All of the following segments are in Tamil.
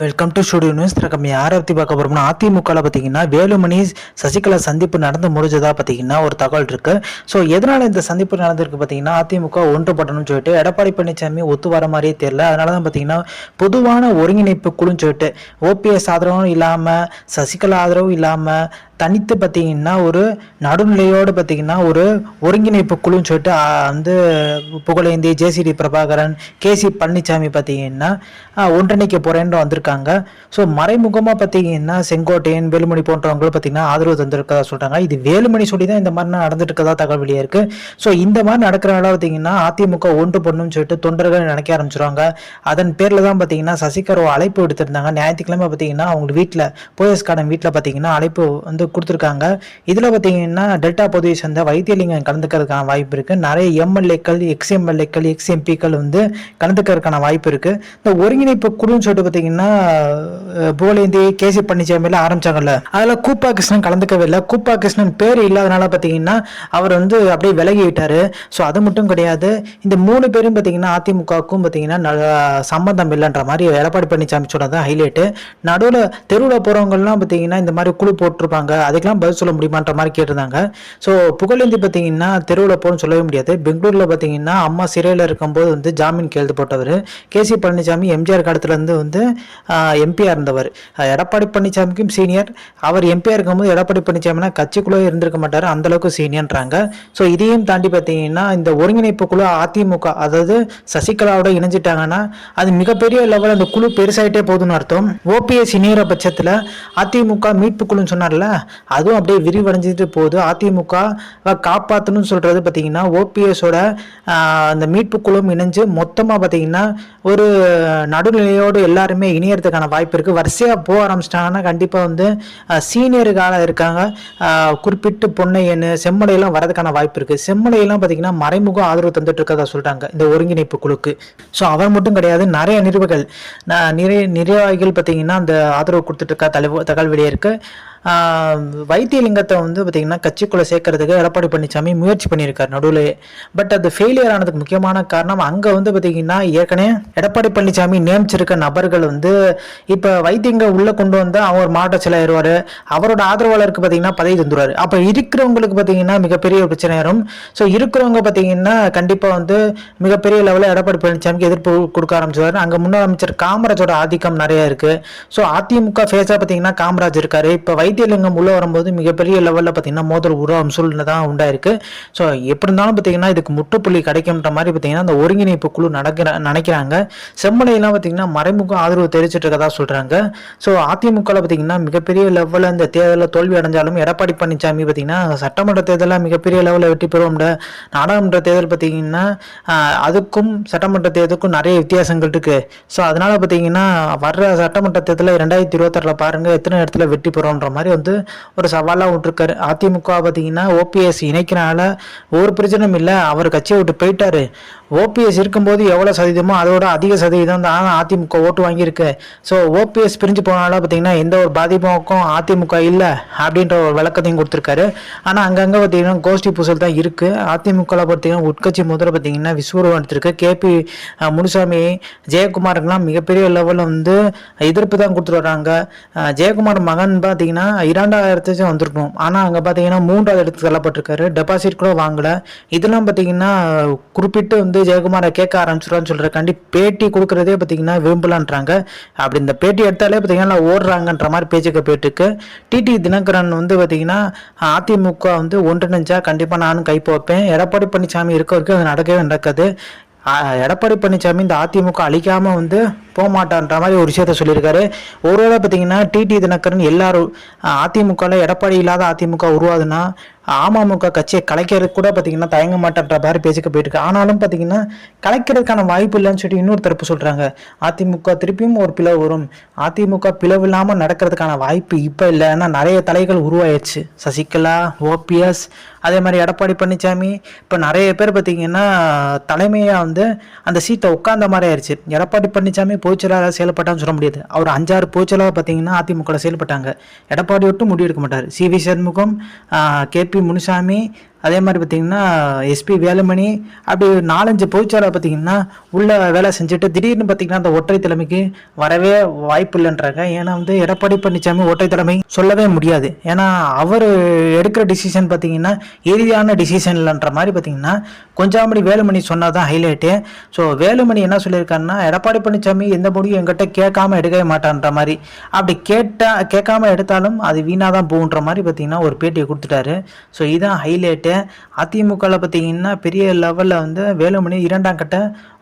வெல்கம் டு ஸ்டுடியோ நியூஸ் நம்ம யாரை பற்றி பார்க்க போகிறோம்னா அதிமுகவில் பார்த்தீங்கன்னா வேலுமணி சசிகலா சந்திப்பு நடந்து முடிஞ்சதா பார்த்தீங்கன்னா ஒரு தகவல் இருக்கு. ஸோ எதனால இந்த சந்திப்பு நடந்திருக்கு பார்த்தீங்கன்னா அதிமுக ஒன்றுபடணும்னு சொல்லிட்டு எடப்பாடி பழனிசாமி ஒத்து வர மாதிரியே தெரியல. அதனால தான் பார்த்தீங்கன்னா பொதுவான ஒருங்கிணைப்பு குழுன்னு சொல்லிட்டு ஓபிஎஸ் ஆதரவும் இல்லாமல் சசிகலா ஆதரவும் இல்லாமல் தனித்து பார்த்தீங்கன்னா ஒரு நடுநிலையோடு பார்த்தீங்கன்னா ஒரு ஒருங்கிணைப்பு குழுன்னு சொல்லிட்டு வந்து புகழேந்தி ஜேசிடி பிரபாகரன் கேசி பழனிசாமி பார்த்தீங்கன்னா ஒன்றிணைக்க போகிறேன்னு வந்திருக்காங்க. ஸோ மறைமுகமாக பார்த்தீங்கன்னா செங்கோட்டையன் வேலுமணி போன்றவங்களும் பார்த்தீங்கன்னா ஆதரவு தந்திருக்கதா சொல்கிறாங்க இது வேலுமணி சொல்லி தான் இந்த மாதிரி நடந்துட்டு இருக்கதா தகவல் வெளியே இருக்குது ஸோ இந்த மாதிரி நடக்கிறனால பார்த்தீங்கன்னா அதிமுக ஒன்று பண்ணணும்னு சொல்லிட்டு தொண்டர்கள் நினைக்க ஆரம்பிச்சிருவாங்க. அதன் பேரில் தான் பார்த்தீங்கன்னா சசிகரோ அழைப்பு எடுத்திருந்தாங்க ஞாயிற்றுக்கிழமை பார்த்தீங்கன்னா அவங்க வீட்டில் போயஸ் வீட்டில் பார்த்தீங்கன்னா அழைப்பு வந்து கொடுத்துருக்காங்க. இதில் பார்த்தீங்கன்னா டெல்டா பகுதியை சேர்ந்த வைத்தியலிங்கம் கலந்துக்கிறதுக்கான வாய்ப்பு இருக்குது நிறைய எம்எல்ஏக்கள் எக்ஸ்எம்எல்ஏக்கள் எக்ஸ்எம்பிக்கள் வந்து கலந்துக்கிறதுக்கான வாய்ப்பு இருக்குது இந்த ஒருங்கிணைப்பு குழுன்னு சொல்லிட்டு பார்த்தீங்கன்னா அஹ், புகழேந்தி கேசி பழனிசாமியில் ஆரம்பித்தாங்கல்ல அதில் கூப்பா கிருஷ்ணன் கலந்துக்கவே இல்லை. கூப்பா கிருஷ்ணன் பேர் இல்லாதனால பார்த்தீங்கன்னா அவர் வந்து அப்படியே விலகிவிட்டார் ஸோ அது மட்டும் கிடையாது. இந்த மூணு பேரும் பார்த்தீங்கன்னா அதிமுகவுக்கும் பார்த்தீங்கன்னா ந- சம்மந்தம் இல்லைன்ற மாதிரி எடப்பாடி பழனிசாமி சொன்னதான் ஹைலைட்டு. நடுவில் தெருவில் போகிறவங்கலாம் பார்த்தீங்கன்னா இந்த மாதிரி குழு போட்டிருப்பாங்க. அதுக்கெல்லாம் பதில் சொல்ல முடியுமான்ற மாதிரி கேட்டிருந்தாங்க. ஸோ புகழேந்தி பார்த்தீங்கன்னா தெருவில் போகணும்னு சொல்லவே முடியாது. பெங்களூரில் பார்த்தீங்கன்னா அம்மா சிறையில் இருக்கும்போது வந்து ஜாமீன் கையெழுத்து போட்டவர் கேசி பழனிசாமி எம்ஜிஆர் காலத்துலேருந்து வந்து எம்பியாக இருந்தவர். எடப்பாடி பழனிசாமிக்கும் சீனியர் அவர் எம்பியாக இருக்கும்போது எடப்பாடி பழனிசாமினா கட்சிக்குள்ளே இருந்திருக்க மாட்டார். அந்தளவுக்கு சீனியர்ன்றாங்க ஸோ இதையும் தாண்டி பார்த்தீங்கன்னா இந்த ஒருங்கிணைப்பு குழு அதிமுக அதாவது சசிகலாவோட இணைஞ்சிட்டாங்கன்னா அது மிகப்பெரிய லெவலில் அந்த குழு பெருசாயிட்டே போகுதுன்னு அர்த்தம். ஓபிஎஸ் இணையிற பட்சத்தில் அதிமுக மீட்பு குழுன்னு சொன்னார்ல அதுவும் அப்படியே விரிவடைஞ்சிட்டு போகுது. அதிமுக வ காப்பாற்றணும்னு சொல்கிறது பார்த்தீங்கன்னா ஓபிஎஸோட அந்த மீட்பு குழும் இணைஞ்சு மொத்தமாக பார்த்தீங்கன்னா ஒரு நடுநிலையோடு எல்லாருமே இணையறதுக்கான வாய்ப்பு இருக்குது வரிசையாக போக ஆரம்பிச்சிட்டாங்கன்னா கண்டிப்பாக வந்து சீனியருக்காக இருக்காங்க. குறிப்பிட்டு பொன்னையன் செம்மலையெல்லாம் வரதுக்கான வாய்ப்பு இருக்குது செம்மலையெல்லாம் பார்த்தீங்கன்னா மறைமுக ஆதரவு தந்துட்டு இருக்கதா சொல்கிறாங்க இந்த ஒருங்கிணைப்பு குழுக்கு. ஸோ அவர் மட்டும் கிடையாது நிறைய நிறுவகள் நிறைய நிர்வாகிகள் பார்த்தீங்கன்னா அந்த ஆதரவு கொடுத்துட்டு இருக்கா தகவல் தகவல் வெளியே இருக்கு. வைத்தியலிங்கத்தை வந்து பார்த்தீங்கன்னா கட்சிக்குள்ளே சேர்க்கறதுக்கு எடப்பாடி பழனிசாமி முயற்சி பண்ணியிருக்காரு நடுவில். பட் அது ஃபெயிலியர் ஆனதுக்கு முக்கியமான காரணம் அங்கே வந்து பார்த்திங்கன்னா ஏற்கனவே எடப்பாடி பழனிசாமி நியமிச்சிருக்க நபர்கள் வந்து இப்போ வைத்தியங்க உள்ளே கொண்டு வந்தால் அவர் மாவட்ட செயலாயிருவார் அவரோட ஆதரவாளருக்கு பார்த்தீங்கன்னா பதவி தந்துருவார். அப்போ இருக்கிறவங்களுக்கு பார்த்தீங்கன்னா மிகப்பெரிய பிரச்சனை வரும். ஸோ இருக்கிறவங்க பார்த்தீங்கன்னா கண்டிப்பாக வந்து மிகப்பெரிய லெவலில் எடப்பாடி பழனிசாமிக்கு எதிர்ப்பு கொடுக்க ஆரம்பிச்சிருவாரு. அங்கே முன்னாள் அமைச்சர் காமராஜோட ஆதிக்கம் நிறையா இருக்குது ஸோ அதிமுக ஃபேஸாக பார்த்தீங்கன்னா காமராஜ் இருக்கார். இப்போ வைத்தியலிங்கம் உள்ள வரும்போது மிகப்பெரிய லெவலில் பார்த்தீங்கன்னா மோதல் உருவாகும் சூழ்நிலை தான் உண்டாயிருக்கு. ஸோ எப்படி இருந்தாலும் பார்த்தீங்கன்னா இதுக்கு முற்றுப்புள்ளி கிடைக்கும்ன்ற மாதிரி பார்த்தீங்கன்னா அந்த ஒருங்கிணைப்பு குழு நடக்கிற நினைக்கிறாங்க. செம்மலையெல்லாம் பார்த்தீங்கன்னா மறைமுக ஆதரவு தெரிவிச்சிட்டு இருக்கதா சொல்றாங்க. ஸோ அதிமுகவில் பார்த்தீங்கன்னா மிகப்பெரிய லெவலில் இந்த தேர்தலில் தோல்வி அடைஞ்சாலும் எடப்பாடி பழனிசாமி பார்த்தீங்கன்னா சட்டமன்ற தேர்தலில் மிகப்பெரிய லெவலில் வெற்றி பெறுவோம் நாடாளுமன்ற தேர்தல் பார்த்தீங்கன்னா அதுக்கும் சட்டமன்ற தேர்தலுக்கும் நிறைய வித்தியாசங்கள் இருக்கு. ஸோ அதனால பார்த்தீங்கன்னா வர்ற சட்டமன்ற தேர்தலில் ரெண்டாயிரத்தி இருபத்தாறில் பாருங்க எத்தனை இடத்துல வெற்றி பெறோன்ற மாதிரி வந்து ஒரு சவாலாக விட்டுருக்காரு. அதிமுக பார்த்தீங்கன்னா ஓபிஎஸ் இணைக்கிறனால ஒரு பிரச்சனையும் இல்லை. அவர் கட்சியை விட்டு போயிட்டாரு. ஓபிஎஸ் இருக்கும்போது எவ்வளோ சதவீதமோ அதோட அதிக சதவீதம் தான் அதிமுக ஓட்டு வாங்கியிருக்கு. ஸோ ஓபிஎஸ் பிரிஞ்சு போனால பார்த்தீங்கன்னா எந்த ஒரு பாதிப்புக்கும் அதிமுக இல்லை அப்படின்ற ஒரு விளக்கத்தையும் கொடுத்துருக்காரு. ஆனால் அங்கங்கே பார்த்தீங்கன்னா கோஷ்டி பூசல் தான் இருக்குது அதிமுகவில் பார்த்தீங்கன்னா உட்கட்சி முதல்ல பார்த்தீங்கன்னா விஸ்வரூபம் எடுத்திருக்கு. கேபி முனுசாமி ஜெயக்குமாருக்கெல்லாம் மிகப்பெரிய லெவலில் வந்து எதிர்ப்பு தான் கொடுத்துட்டு வராங்க. ஜெயக்குமார் மகன் பார்த்தீங்கன்னா இரண்டாயிரத்து வந்திருக்கும். ஆனால் அங்கே பார்த்தீங்கன்னா மூன்றாவது இடத்துக்கு தள்ளப்பட்டிருக்காரு. டெபாசிட் கூட வாங்கலை. இதெல்லாம் பார்த்தீங்கன்னா குறிப்பிட்டு வந்து ஜெயக்குமாரை கேட்க ஆரம்பிச்சிருவான்னு சொல்கிறக்காண்டி பேட்டி கொடுக்குறதே பார்த்தீங்கன்னா விரும்பலான்றாங்க. அப்படி இந்த பேட்டி எடுத்தாலே பார்த்தீங்கன்னா ஓடுறாங்கன்ற மாதிரி பேச்சுக்கு போயிட்டுருக்கு. டிடி தினகரன் வந்து பார்த்தீங்கன்னா அதிமுக வந்து ஒன்றிணைஞ்சா கண்டிப்பாக நானும் கைப்போப்பேன் வைப்பேன் எடப்பாடி பழனிசாமி இருக்க வரைக்கும் அது நடக்கவே நடக்காது. எடப்பாடி பழனிசாமி இந்த அதிமுக அழிக்காம வந்து போக மாட்டான்ற மாதிரி ஒரு விஷயத்த சொல்லியிருக்காரு. ஒருவேளை பார்த்தீங்கன்னா டிடி தினகரன் எல்லாரும் அதிமுகவில் எடப்பாடி இல்லாத அதிமுக உருவாதுன்னா அமமுக கட்சியை கலைக்கிறது கூட பார்த்தீங்கன்னா தயங்க மாட்டேன்ற மாதிரி பேசிக்க போயிட்டு ஆனாலும் பார்த்தீங்கன்னா கலைக்கிறதுக்கான வாய்ப்பு இல்லைன்னு சொல்லிட்டு இன்னொரு தரப்பு சொல்கிறாங்க அதிமுக திருப்பியும் ஒரு பிளவு வரும். அதிமுக பிளவு இல்லாமல் நடக்கிறதுக்கான வாய்ப்பு இப்போ இல்லை. ஏன்னா நிறைய தலைகள் உருவாயிருச்சு. சசிகலா ஓபிஎஸ் அதே மாதிரி எடப்பாடி பழனிசாமி இப்போ நிறைய பேர் பார்த்தீங்கன்னா தலைமையாக வந்து அந்த சீட்டை உட்காந்த மாதிரி ஆயிடுச்சு எடப்பாடி பழனிசாமி பொதுச்செயலாளர் செயல்பட்டான்னு சொல்ல முடியாது. அவர் அஞ்சாறு பொதுச்செயலாளர் பார்த்தீங்கன்னா அதிமுக செயல்பட்டாங்க. எடப்பாடி விட்டு முடிவெடுக்க மாட்டார். C V Shanmugam KP Munusamy அதே மாதிரி பார்த்தீங்கன்னா எஸ்பி வேலுமணி அப்படி நாலஞ்சு பொதுச்செயலாளர் பார்த்தீங்கன்னா உள்ள வேலை செஞ்சுட்டு திடீர்னு பார்த்தீங்கன்னா அந்த ஒற்றை தலைமைக்கு வரவே வாய்ப்பு இல்லைன்றாங்க. ஏன்னா வந்து எடப்பாடி பழனிசாமி ஒற்றை தலைமை சொல்லவே முடியாது. ஏன்னா அவர் எடுக்கிற டிசிஷன் பார்த்தீங்கன்னா இறுதியான டிசிஷன் இல்லைன்ற மாதிரி பார்த்தீங்கன்னா கொஞ்சாமடி வேலுமணி சொன்னால் தான் ஹைலைட்டு ஸோ வேலுமணி என்ன சொல்லியிருக்காருன்னா எடப்பாடி பழனிசாமி எந்த முடியும் எங்கிட்ட கேட்காம எடுக்கவே மாட்டான்ற மாதிரி. அப்படி கேட்டால் கேட்காம எடுத்தாலும் அது வீணாக தான் போகுன்ற மாதிரி பார்த்தீங்கன்னா ஒரு பேட்டியை கொடுத்துட்டாரு. ஸோ இதுதான் ஹைலைட்டு அதிமுகவில் பார்த்தீங்கன்னா பெரிய லெவலில் வந்து வேலுமணி இரண்டாம் கட்ட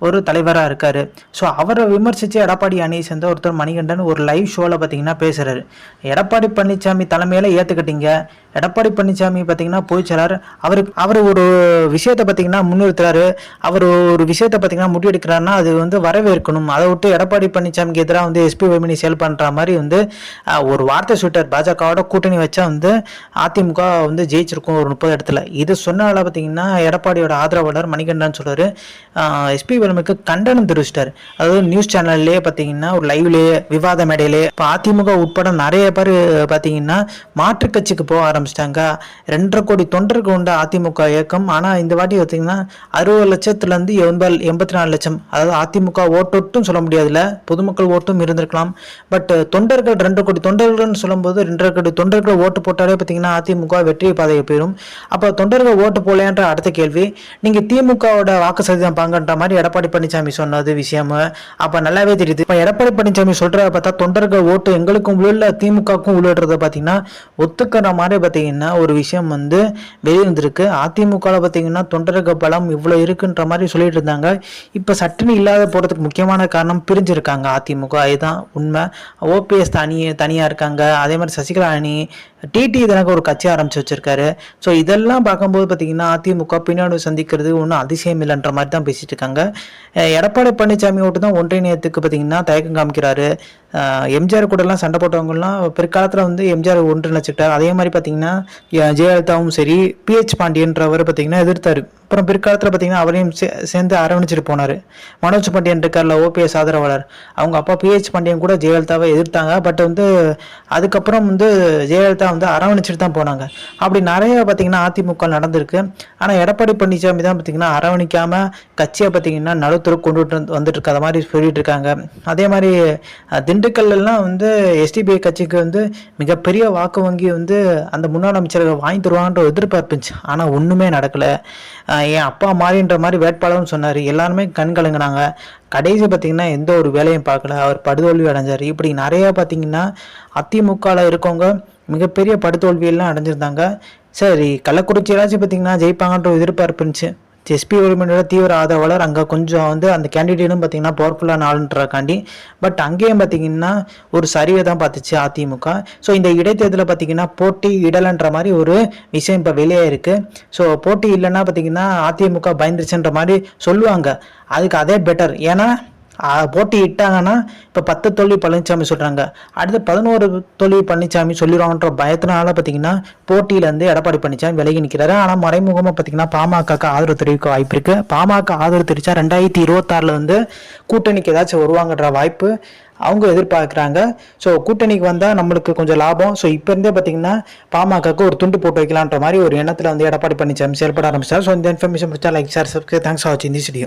ஒரு தலைவராக இருக்கார். ஸோ அவரை விமர்சித்து எடப்பாடி அணியை சேர்ந்த ஒருத்தர் மணிகண்டன் ஒரு லைவ் ஷோவில் பார்த்தீங்கன்னா பேசுகிறாரு எடப்பாடி பழனிசாமி தலைமையில் ஏற்றுக்கிட்டீங்க எடப்பாடி பழனிசாமி பார்த்தீங்கன்னா போய் அவருக்கு அவர் ஒரு விஷயத்தை பார்த்தீங்கன்னா முன்னிறுத்துறாரு. அவர் ஒரு விஷயத்தை பார்த்தீங்கன்னா முடிவெடுக்கிறாருன்னா அது வந்து வரவேற்கணும். அதை விட்டு எடப்பாடி பழனிசாமிக்கு எதிராக வந்து எஸ்பி வேமினி செயல் பண்ணுற மாதிரி வந்து ஒரு வார்த்தை சுட்டார் பாஜகவோட கூட்டணி வச்சா வந்து அதிமுக வந்து ஜெயிச்சிருக்கும் ஒரு முப்பது இடத்துல. இது சொன்னால பார்த்தீங்கன்னா எடப்பாடியோட ஆதரவாளர் மணிகண்டன் சொல்றாரு. எஸ்பி வேலுமணிக்கு கண்டனம் தெரிவிச்சிட்டார். அதாவது நியூஸ் சேனல்லே பார்த்தீங்கன்னா ஒரு லைவ்லேயே விவாத மேடையிலே இப்போ அதிமுக உட்பட நிறைய பேர் பார்த்தீங்கன்னா மாற்றுக் கட்சிக்கு போக ஆரம்பிச்சிட்டாங்க. ரெண்டரை கோடி தொண்டர்கள் உண்ட அதிமுக இயக்கம். ஆனால் இந்த வாட்டி பார்த்தீங்கன்னா அறுபது லட்சத்துலேருந்து எண்பது எண்பத்தி நாலு லட்சம். அதாவது அதிமுக ஓட்டோட்டும் சொல்ல முடியாதுல்ல. பொதுமக்கள் ஓட்டும் இருந்திருக்கலாம். பட் தொண்டர்கள் ரெண்டு கோடி தொண்டர்கள்னு சொல்லும்போது ரெண்டரை கோடி தொண்டர்கள் ஓட்டு போட்டாலே பார்த்தீங்கன்னா அதிமுக வெற்றி பாதையை போயிடும். அப்போ தொண்டர்கள் ஓட்டு போலையான்ற அடுத்த கேள்வி. நீங்கள் திமுகவோட வாக்கு சதவீதம் பாங்கன்ற மாதிரி எடப்பாடி பழனிசாமி சொன்னது விஷயம். அப்போ நல்லாவே தெரியுது. இப்போ எடப்பாடி பழனிசாமி சொல்கிறத பார்த்தா தொண்டர்கள் ஓட்டு எங்களுக்கும் உள்ள திமுகவுக்கும் உள்ளிடுறத பார்த்தீங்கன்னா ஒத்துக்கிற மாதிரி பார்த்தீங்கன்னா ஒரு விஷயம் வந்து வெளிவந்திருக்கு. அதிமுகவில் பார்த்தீங்கன்னா தொண்டரக பலம் இவ்வளோ இருக்குன்ற மாதிரி சொல்லிட்டு இருந்தாங்க. இப்போ சட்டுன்னு இல்லாத போகிறதுக்கு முக்கியமான காரணம் பிரிஞ்சிருக்காங்க அதிமுக. இதுதான் உண்மை. ஓபிஎஸ் தனி தனியாக இருக்காங்க. அதே மாதிரி சசிகலா அணி டிடி இதற்கு ஒரு கட்சி ஆரம்பிச்சு வச்சிருக்காரு. ஸோ இதெல்லாம் பார்க்கும்போது பார்த்தீங்கன்னா அதிமுக பின்னாடி சந்திக்கிறது ஒன்றும் அதிசயம் இல்லைன்ற மாதிரி தான் பேசிட்டு இருக்காங்க. எடப்பாடி பழனிசாமி ஓட்டு தான் ஒன்றிணையத்துக்கு பார்த்தீங்கன்னா தயக்கம் காமிக்கிறாரு. எம்ஜிஆர் கூடலாம் சண்டை போட்டவங்கலாம் பிற்காலத்தில் வந்து எம்ஜிஆர் ஒன்றிணைச்சிட்டார் அதே மாதிரி பார்த்தீங்கன்னா ஜெயலலிதாவும் சரி பிஹெச் பாண்டியன்றவர் பார்த்தீங்கன்னா எதிர்த்தார். அப்புறம் பிற்காலத்தில் பார்த்தீங்கன்னா அவரையும் சே சேர்ந்து அரவணைச்சிட்டு போனார். மனோஜ் பாண்டியன் இருக்கார்ல ஓபிஎஸ் ஆதரவாளர். அவங்க அப்பா பிஹெச் பாண்டியன் கூட ஜெயலலிதாவை எதிர்த்தாங்க. பட் வந்து அதுக்கப்புறம் வந்து ஜெயலலிதா வந்து அரவணைச்சிட்டு தான் போனாங்க. அப்படி நிறைய பார்த்தீங்கன்னா அதிமுக நடந்திருக்கு. ஆனால் எடப்பாடி பழனிசாமி தான் பார்த்தீங்கன்னா அரவணைக்காமல் கட்சியை பார்த்தீங்கன்னா நடுத்தருக்கு கொண்டு வந்து- வந்துட்டு இருக்க மாதிரி சொல்லிட்டு இருக்காங்க. அதே மாதிரி திண்டுக்கல்லாம் வந்து எஸ்டிபிஐ கட்சிக்கு வந்து மிகப்பெரிய வாக்கு வங்கி வந்து அந்த முன்னாள் அமைச்சர்கள் வாங்கி தருவாங்கன்ற எதிர்பார்ப்புச்சு எதிர்பார்ப்பு ஆனால் ஒன்றுமே நடக்கலை. என் அப்பா மாறின்ற மாதிரி வேட்பாளரும் சொன்னார். எல்லாருமே கண் கலங்குனாங்க. கடைசி பார்த்தீங்கன்னா எந்த ஒரு வேலையும் பார்க்கல. அவர் படுதோல்வி அடைஞ்சார். இப்படி நிறையா பார்த்தீங்கன்னா அதிமுகவில் இருக்கவங்க மிகப்பெரிய படுதோல்வியெல்லாம் அடைஞ்சிருந்தாங்க. சரி கள்ளக்குறிச்சி கள்ளக்குறிச்சியிலாச்சும் பார்த்தீங்கன்னா ஜெயிப்பாங்கன்ற ஒரு எதிர்பார்ப்பு இருந்துச்சு. எஸ்பி ஒருமனோட தீவிர ஆதரவாளர். அங்கே கொஞ்சம் வந்து அந்த கேண்டிடேட்டும் பார்த்தீங்கன்னா பவர்ஃபுல்லான ஆளுன்றக்காண்டி பட் அங்கேயும் பார்த்தீங்கன்னா ஒரு சரிவை தான் பார்த்துச்சு அதிமுக. ஸோ இந்த இடைத்தேர்தலில் பார்த்தீங்கன்னா போட்டி இடலைன்ற மாதிரி ஒரு விஷயம் இப்போ வெளியே இருக்குது ஸோ போட்டி இல்லைன்னா பார்த்தீங்கன்னா அதிமுக பயந்துருச்சுன்ற மாதிரி சொல்லுவாங்க. அதுக்கு அதே பெட்டர் ஏன்னா ஆ, போட்டி இப்போ பத்து தோல்வி பழனிசாமி சொல்கிறாங்க அடுத்து பதினோரு தோல்வி பழனிசாமி சொல்லிடுவாங்கன்ற பயத்தினால பார்த்தீங்கன்னா போட்டியிலேருந்து எடப்பாடி பழனிசாமி விலகி நிற்கிறாரு ஆனால் மறைமுகமாக பார்த்தீங்கன்னா பாமகக்கு ஆதரவு தெரிவிக்க வாய்ப்பு இருக்குது பாமக ஆதரவு தெரிவித்தா ரெண்டாயிரத்தி இருபத்தாறில் வந்து கூட்டணிக்கு ஏதாச்சும் வருவாங்கன்ற வாய்ப்பு அவங்க எதிர்பார்க்குறாங்க. ஸோ கூட்டணிக்கு வந்தால் நம்மளுக்கு கொஞ்சம் லாபம். ஸோ இப்போ இருந்தே பார்த்தீங்கன்னா பாமகக்கு ஒரு துண்டு போட்டு வைக்கலான்ற மாதிரி ஒரு எண்ணத்தில் வந்து எடப்பாடி பழனிசாமி செயல்பட ஆரம்பிச்சார். ஸோ இந்த இன்ஃபர்மேஷன் பிடிச்சா like sir subscribe thanks for வாட்சிங் திஸ் வீடியோ